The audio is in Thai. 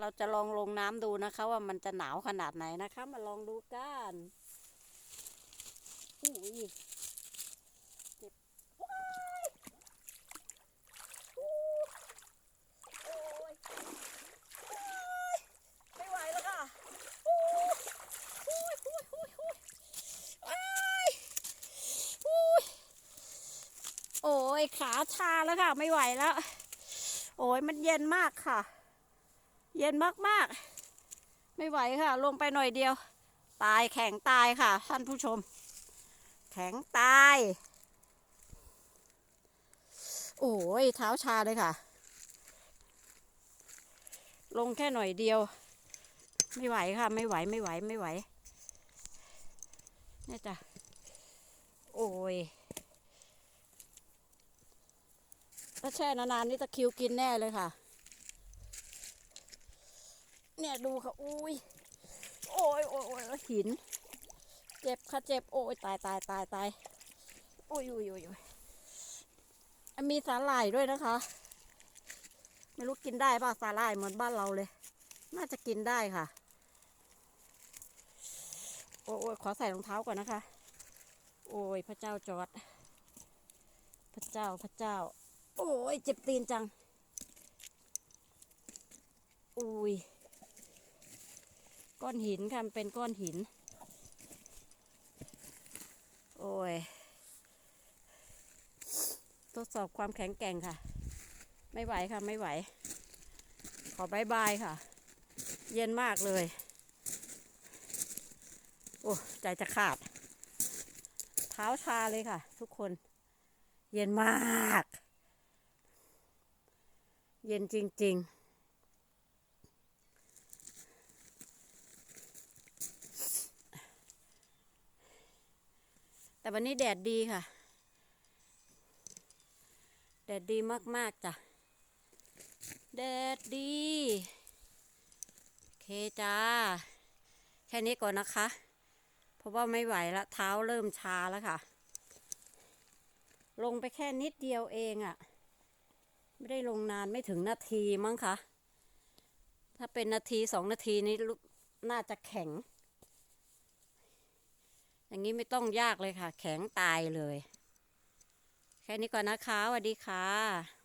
เราจะลองลงน้ำดูนะคะ ว่ามันจะหนาวขนาดไหนนะคะ มาลองดูกันอุ้ยเจ็บว้ายอู้โอ้ยว้ายไม่ไหวแล้วค่ะอู้หู้ยหู้ยหู้ยหู้ยอ้ายอู้ยโอ้ยขาชาแล้วค่ะ ไม่ไหวแล้ว โอ้ยมันเย็นมากค่ะ เย็นมากๆ ไม่ไหวค่ะ ลงไปหน่อยเดียว ตายแข็งตายค่ะ ท่านผู้ชม แข็งตาย โอ้ยเท้าชาเลยค่ะ ลงแค่หน่อยเดียว ไม่ไหวค่ะ ไม่ไหวไม่ไหวไม่ไหวนี่จ้ะโอ้ยถ้าแช่นานๆนี่ตะคิวกินแน่เลยค่ะ เนี่ยดูค่ะ อุ้ย โอ้ยโอ้ยโอ้ยหิน เจ็บค่ะเจ็บ โอ้ยตายตายตายตายโอ้ยโอ้ยโอ้ยโอ้ยมีสาหร่ายด้วยนะคะ ไม่รู้กินได้ป่ะสาหร่ายเหมือนบ้านเราเลย น่าจะกินได้ค่ะ โอ้ยขอใส่รองเท้าก่อนนะคะ โอ้ยพระเจ้าจอด พระเจ้าพระเจ้า โอ้ยเจ็บตีนจัง อุ้ย ก้อนหินค่ะเป็นก้อนหิน โอ้ย ทดสอบความแข็งแกร่งค่ะ ไม่ไหวค่ะไม่ไหว ขอบายบายค่ะ เย็นมากเลย โอ้ใจจะขาด เท้าชาเลยค่ะ ทุกคน เย็นมาก เย็นจริง ๆ แต่วันนี้แดดดีค่ะ แดดดีมาก ๆ จ้ะ แดดดี โอเคจ้า แค่นี้ก่อนนะคะ เพราะว่าไม่ไหวละเท้าเริ่มชาแล้วค่ะ ลงไปแค่นิดเดียวเองอะ่ะ ไม่ได้ลงนานไม่ถึงนาทีมั้งคะ ถ้าเป็นนาทีสองนาทีนี้น่าจะแข็ง อย่างนี้ไม่ต้องยากเลยค่ะ แข็งตายเลย แค่นี้ก่อนนะคะสวัสดีค่ะ